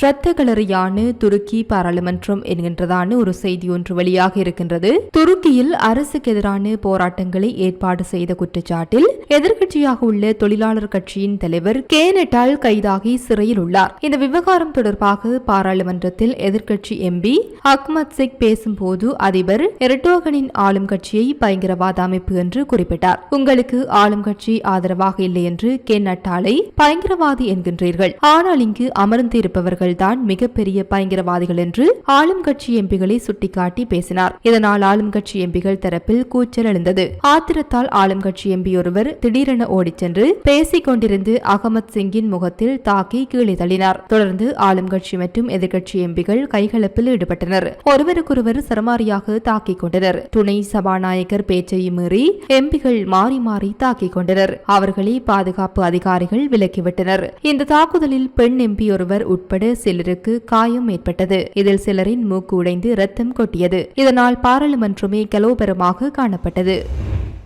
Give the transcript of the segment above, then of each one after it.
இரத்த களறியான துருக்கி பாராளுமன்றம் என்கின்றதான ஒரு செய்தி ஒன்று வெளியாக இருக்கின்றது. துருக்கியில் அரசுக்கு எதிரான போராட்டங்களை ஏற்பாடு செய்த குற்றச்சாட்டில் எதிர்க்கட்சியாக உள்ள தொழிலாளர் கட்சியின் தலைவர் கே நெட்டால் கைதாகி சிறையில் உள்ளார். இந்த விவகாரம் தொடர்பாக பாராளுமன்றத்தில் எதிர்க்கட்சி எம்பி அக்மத் சிக் பேசும்போது அதிபர் எரட்டோகனின் ஆளும் கட்சியை பயங்கரவாத அமைப்பு என்று குறிப்பிட்டார். உங்களுக்கு ஆளும் கட்சி ஆதரவாக இல்லை என்று கே நட்டாலை பயங்கரவாதி என்கின்றீர்கள். ஆனால் இங்கு அமர்ந்திருப்பவர்கள் தான் மிகப்பெரிய பயங்கரவாதிகள் என்று ஆளும் கட்சி எம்பிகளை சுட்டிக்காட்டி பேசினார். இதனால் ஆளும் கட்சி எம்பிகள் தரப்பில் கூச்சல் எழுந்தது. ஆத்திரத்தால் ஆளும் கட்சி எம்பி ஒருவர் திடீரென ஓடிச் சென்று பேசிக் கொண்டிருந்து அகமத் சிங்கின் முகத்தில் தாக்கி கீழே தள்ளினார். தொடர்ந்து ஆளும் கட்சி மற்றும் எதிர்கட்சி எம்பிகள் கைகலப்பில் ஈடுபட்டனர். ஒருவருக்கொருவர் சரமாரியாக தாக்கிக் கொண்டனர். துணை சபாநாயகர் பேச்சை மீறி எம்பிகள் மாறி மாறி தாக்கிக் கொண்டனர். அவர்களை பாதுகாப்பு அதிகாரிகள் விலக்கிவிட்டனர். இந்த தாக்குதலில் பெண் எம்பி ஒருவர் உட்பட சிலருக்கு காயம் ஏற்பட்டது. இதில் சிலரின் மூக்கு உடைந்து ரத்தம் கொட்டியது. இதனால் பாராளுமன்றமே கலோபரமாக காணப்பட்டது.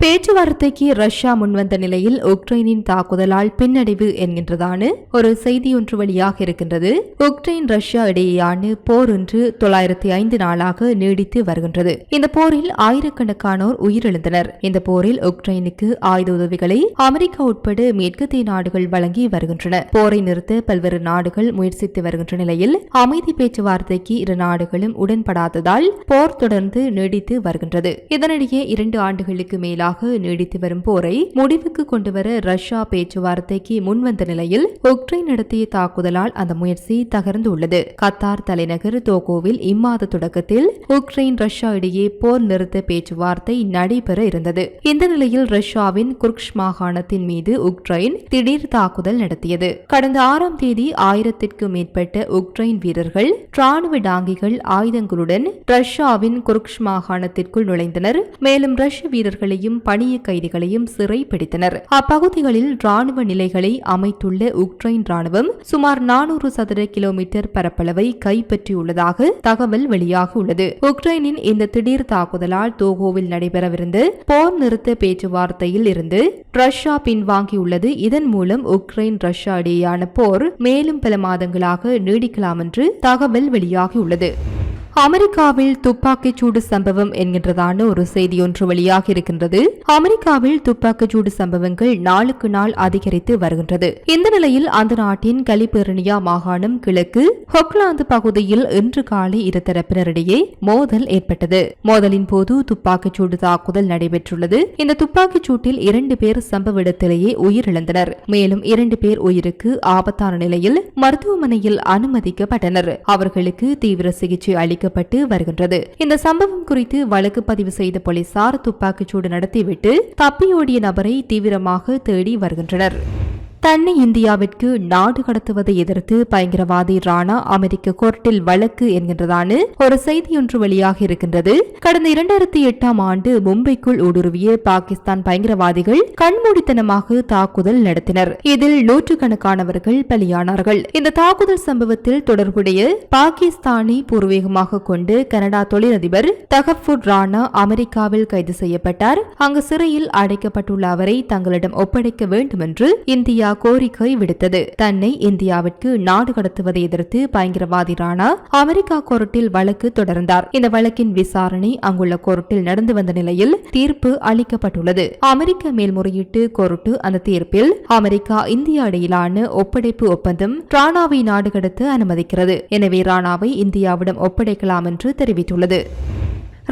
பேச்சுவார்த்தைக்கு ரஷ்யா முன்வந்த நிலையில் உக்ரைனின் தாக்குதலால் பின்னடைவு என்கின்றதான ஒரு செய்தி ஒன்று வெளியாக இருக்கின்றது. உக்ரைன் ரஷ்யா இடையேயான போர் ஒன்று தொள்ளாயிரத்தி ஐந்து நாளாக நீடித்து வருகின்றது. இந்த போரில் ஆயிரக்கணக்கானோர் உயிரிழந்தனர். இந்த போரில் உக்ரைனுக்கு ஆயுத உதவிகளை அமெரிக்கா உட்பட மேற்கத்திய நாடுகள் வழங்கி வருகின்றன. போரை நிறுத்த பல்வேறு நாடுகள் முயற்சித்து வருகின்ற நிலையில் அமைதி பேச்சுவார்த்தைக்கு இரு நாடுகளும் உடன்படாததால் போர் தொடர்ந்து நீடித்து வருகின்றது. இதனிடையே இரண்டு ஆண்டுகளுக்கு மேலாக நீடித்து வரும் போரை முடிவுக்கு கொண்டுவர ரஷ்யா பேச்சுவார்த்தைக்கு முன்வந்த நிலையில் உக்ரைன் நடத்திய தாக்குதலால் அந்த முயற்சி தகர்ந்துள்ளது. கத்தார் தலைநகர் தோகோவில் இம்மாத தொடக்கத்தில் உக்ரைன் ரஷ்யா இடையே போர் நிறுத்த பேச்சுவார்த்தை நடைபெற இருந்தது. இந்த நிலையில் ரஷ்யாவின் குர்க்ஷ் மாகாணத்தின் மீது உக்ரைன் திடீர் தாக்குதல் நடத்தியது. கடந்த ஆறாம் தேதி ஆயிரத்திற்கும் மேற்பட்ட உக்ரைன் வீரர்கள் ராணுவ டாங்கிகள் ஆயுதங்களுடன் ரஷ்யாவின் குர்க்ஷ் மாகாணத்திற்குள் நுழைந்தனர். மேலும் ரஷ்ய வீரர்களையும் பணிய கைதிகளையும் சிறை பிடித்தனர் அப்பகுதிகளில் ராணுவ நிலைகளை அமைத்துள்ள உக்ரைன் ராணுவம் சுமார் நானூறு சதுர கிலோமீட்டர் பரப்பளவை கைப்பற்றியுள்ளதாக தகவல் வெளியாக உள்ளது. உக்ரைனின் இந்த திடீர் தாக்குதலால் தோகோவில் நடைபெறவிருந்த போர் நிறுத்த பேச்சுவார்த்தையில் இருந்து ரஷ்யா பின்வாங்கியுள்ளது. இதன் மூலம் உக்ரைன் ரஷ்யா இடையேயான போர் மேலும் பல மாதங்களாக நீடிக்கலாம் என்று தகவல் வெளியாகியுள்ளது. அமெரிக்காவில் துப்பாக்கிச் சூடு சம்பவம் என்கின்றதான ஒரு செய்தி ஒன்று வெளியாக இருக்கின்றது. அமெரிக்காவில் துப்பாக்கிச் சூடு சம்பவங்கள் நாளுக்கு நாள் அதிகரித்து வருகின்றது. இந்த நிலையில் அந்த நாட்டின் கலிபெர்னியா மாகாணம் கிழக்கு ஹொக்லாந்து பகுதியில் இன்று காலை இரு தரப்பினரிடையே மோதல் ஏற்பட்டது. மோதலின் போது துப்பாக்கிச் சூடு தாக்குதல் நடைபெற்றுள்ளது. இந்த துப்பாக்கிச் சூட்டில் இரண்டு பேர் சம்பவ இடத்திலேயே உயிரிழந்தனர். மேலும் இரண்டு பேர் உயிருக்கு ஆபத்தான நிலையில் மருத்துவமனையில் அனுமதிக்கப்பட்டனர். அவர்களுக்கு தீவிர சிகிச்சை அளிக்க அளிக்கப்பட்டு வருகின்றது. இந்த சம்பவம் குறித்து வழக்கு பதிவு செய்த போலீசார் துப்பாக்கிச்சூடு நடத்திவிட்டு தப்பியோடிய நபரை தீவிரமாக தேடி வருகின்றனர். தன்னை இந்தியாவிற்கு நாடு கடத்துவதை எதிர்த்து பயங்கரவாதி ராணா அமெரிக்க கோர்ட்டில் வழக்கு என்கின்றதான ஒரு செய்தியொன்று வெளியாக இருக்கின்றது. கடந்த இரண்டாயிரத்தி எட்டாம் ஆண்டு மும்பைக்குள் ஊடுருவிய பாகிஸ்தான் பயங்கரவாதிகள் கண்மூடித்தனமாக தாக்குதல் நடத்தினர். இதில் நூற்றுக்கணக்கானவர்கள் பலியானார்கள். இந்த தாக்குதல் சம்பவத்தில் தொடர்புடைய பாகிஸ்தானி பூர்வீகமாக கொண்டு கனடா தொழிலதிபர் தகஃபுட் ராணா அமெரிக்காவில் கைது செய்யப்பட்டார். அங்கு சிறையில் அடைக்கப்பட்டுள்ள அவரை தங்களிடம் ஒப்படைக்க வேண்டும் என்று இந்தியா இந்தியா கோரிக்கை விடுத்தது. தன்னை இந்தியாவிற்கு நாடு கடத்துவதை எதிர்த்து பயங்கரவாதி ராணா அமெரிக்கா கோர்ட்டில் வழக்கு தொடர்ந்தார். இந்த வழக்கின் விசாரணை அங்குள்ள கோர்ட்டில் நடந்து வந்த நிலையில் தீர்ப்பு அளிக்கப்பட்டுள்ளது. அமெரிக்க மேல்முறையீட்டு கோர்ட்டு அந்த தீர்ப்பில் அமெரிக்கா இந்தியா இடையிலான ஒப்படைப்பு ஒப்பந்தம் ராணாவை நாடு கடத்த அனுமதிக்கிறது. எனவே ராணாவை இந்தியாவிடம் ஒப்படைக்கலாம் என்று தெரிவித்துள்ளது.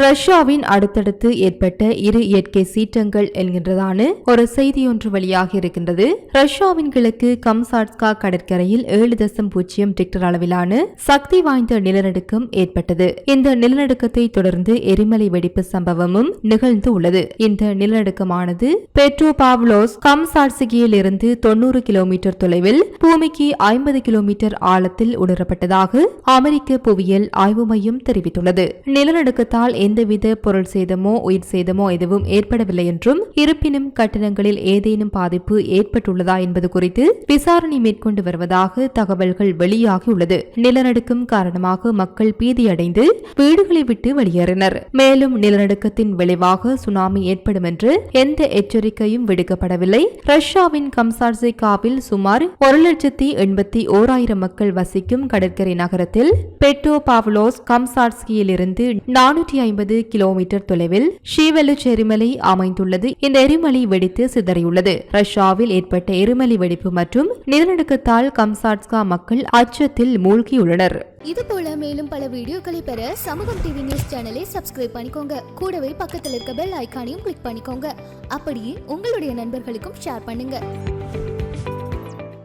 ரஷ்யாவின் அடுத்தடுத்து ஏற்பட்ட இரு இயற்கை சீற்றங்கள் என்கின்றதான ஒரு செய்தி ஒன்று வெளியாக இருக்கின்றது. ரஷ்யாவின் கிழக்கு கம்சாட்ஸ்கா கடற்கரையில் ஏழு தசம் பூஜ்ஜியம் டிக்டர் அளவிலான சக்தி வாய்ந்த நிலநடுக்கம் ஏற்பட்டது. இந்த நிலநடுக்கத்தை தொடர்ந்து எரிமலை வெடிப்பு சம்பவமும் நிகழ்ந்து உள்ளது. இந்த நிலநடுக்கமானது பெட்ரோபாவ்லோஸ் கம்சாட்சிகியில் இருந்து தொண்ணூறு கிலோமீட்டர் தொலைவில் பூமிக்கு ஐம்பது கிலோமீட்டர் ஆழத்தில் உணரப்பட்டதாக அமெரிக்க புவியியல் ஆய்வு மையம் தெரிவித்துள்ளது. நிலநடுக்கத்தால் எந்தவித பொருள் சேதமோ உயிர் சேதமோ எதுவும் ஏற்படவில்லை என்றும் இருப்பினும் கட்டணங்களில் ஏதேனும் பாதிப்பு ஏற்பட்டுள்ளதா என்பது குறித்து விசாரணை மேற்கொண்டு வருவதாக தகவல்கள் வெளியாகியுள்ளது. நிலநடுக்கம் காரணமாக மக்கள் பீதியடைந்து வீடுகளை விட்டு வெளியேறினர். மேலும் நிலநடுக்கத்தின் விளைவாக சுனாமி ஏற்படும் என்று எந்த எச்சரிக்கையும் விடுக்கப்படவில்லை. ரஷ்யாவின் கம்சார்சிகாவில் சுமார் ஒரு லட்சத்தி எண்பத்தி ஓராயிரம் மக்கள் வசிக்கும் கடற்கரை நகரத்தில் பெட்டோ பாவ்லோஸ் கம்சார்ஸ்கியிலிருந்து நானூற்றி ஐம்பது கிலோமீட்டர் தொலைவில் ஷீவெலுச் எரிமலை அமைந்துள்ளது. இந்த எரிமலை வெடித்து சிதறியுள்ளது. ரஷ்யாவில் ஏற்பட்ட எரிமலை வெடிப்பு மற்றும் நிலநடுக்கத்தால் கம்சாட்ஸ்கா மக்கள் அச்சத்தில் மூழ்கியுள்ளனர். இது போல மேலும் பல வீடியோக்களை பெற சமூகம் டிவி நியூஸ் சேனலை சப்ஸ்கிரைப் பண்ணிக்கோங்க. கூடவே பக்கத்தில் இருக்க பெல் ஐகானையும் கிளிக் பண்ணிக்கோங்க. அப்படியே உங்களுடைய நண்பர்களுக்கும் ஷேர் பண்ணுங்க.